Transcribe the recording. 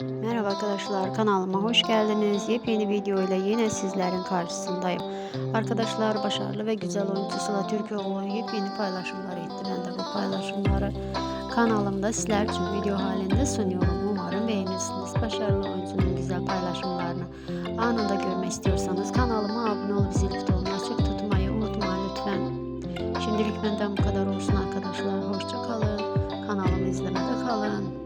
Merhaba arkadaşlar kanalıma hoş geldiniz. Yepyeni video ile yine sizlerin karşısındayım. Arkadaşlar başarılı ve güzel oyuncu Sıla Türkoğlu yepyeni paylaşımlar etti. Ben de bu paylaşımları kanalımda sizler için video halinde sunuyorum. Umarım beğenirsiniz. Başarılı oyuncunun güzel paylaşımlarını anında görmek istiyorsanız kanalıma abone olup zil butonunu açık tutmayı unutmayın lütfen. Şimdilik benden bu kadar olsun arkadaşlar. Hoşça kalın. Kanalımı izlemede kalın.